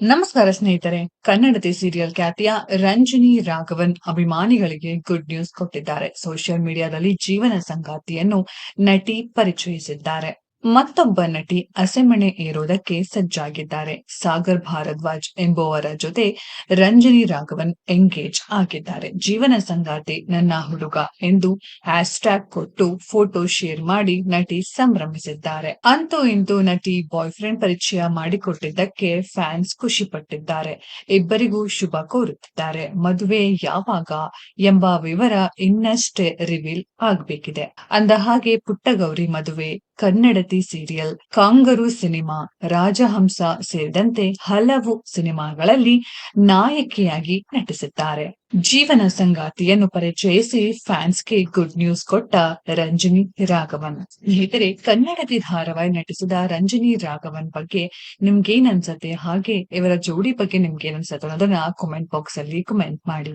ನಮಸ್ಕಾರ ಸ್ನೇಹಿತರೆ ಕನ್ನಡತಿ ಸೀರಿಯಲ್ ಖ್ಯಾತಿಯ ರಂಜಿನಿ ರಾಘವನ್ ಅಭಿಮಾನಿಗಳಿಗೆ ಗುಡ್ ನ್ಯೂಸ್ ಕೊಟ್ಟಿದ್ದಾರೆ. ಸೋಷಿಯಲ್ ಮೀಡಿಯಾದಲ್ಲಿ ಜೀವನ ಸಂಗಾತಿಯನ್ನು ನಟಿ ಪರಿಚಯಿಸಿದ್ದಾರೆ. ಮತ್ತೊಬ್ಬ ನಟಿ ಅಸೆಮಣೆ ಏರೋದಕ್ಕೆ ಸಜ್ಜಾಗಿದ್ದಾರೆ. ಸಾಗರ್ ಭಾರದ್ವಾಜ್ ಎಂಬುವರ ಜೊತೆ ರಂಜನಿ ರಾಘವನ್ ಎಂಗೇಜ್ ಆಗಿದ್ದಾರೆ. ಜೀವನ ಸಂಗಾತಿ ನನ್ನ ಹುಡುಗ ಎಂದು ಹ್ಯಾಶ್ಟ್ಯಾಗ್ ಕೊಟ್ಟು ಫೋಟೋ ಶೇರ್ ಮಾಡಿ ನಟಿ ಸಂಭ್ರಮಿಸಿದ್ದಾರೆ. ಅಂತೂ ಇಂತೂ ನಟಿ ಬಾಯ್ ಫ್ರೆಂಡ್ ಪರಿಚಯ ಮಾಡಿಕೊಟ್ಟಿದ್ದಕ್ಕೆ ಫ್ಯಾನ್ಸ್ ಖುಷಿ ಪಟ್ಟಿದ್ದಾರೆ ಇಬ್ಬರಿಗೂ ಶುಭ ಕೋರುತ್ತಿದ್ದಾರೆ. ಮದುವೆ ಯಾವಾಗ ಎಂಬ ವಿವರ ಇನ್ನಷ್ಟೇ ರಿವೀಲ್ ಆಗಬೇಕಿದೆ. ಅಂದ ಹಾಗೆ Puttagowri Maduve Kannadathi serial kangaroo cinema, Rajahamsa ಸೇರಿದಂತೆ ಹಲವು ಸಿನಿಮಾಗಳಲ್ಲಿ ನಾಯಕಿಯಾಗಿ ನಟಿಸಿದ್ದಾರೆ. ಜೀವನ ಸಂಗಾತಿಯನ್ನು ಪರಿಚಯಿಸಿ ಫ್ಯಾನ್ಸ್ಗೆ ಗುಡ್ ನ್ಯೂಸ್ ಕೊಟ್ಟ ರಂಜನಿ ರಾಘವನ್. ಸ್ನೇಹಿತರೆ ಕನ್ನಡತಿ ಧಾರಾವಾಹಿ ನಟಿಸಿದ ರಂಜನಿ ರಾಘವನ್ ಬಗ್ಗೆ ನಿಮ್ಗೇನ್ ಅನ್ಸತ್ತೆ? ಹಾಗೆ ಇವರ ಜೋಡಿ ಬಗ್ಗೆ ನಿಮ್ಗೇನ್ ಅನ್ಸತ್ತೆ ಅನ್ನೋದನ್ನ ಕಾಮೆಂಟ್ ಬಾಕ್ಸ್ ಅಲ್ಲಿ ಕಮೆಂಟ್ ಮಾಡಿ.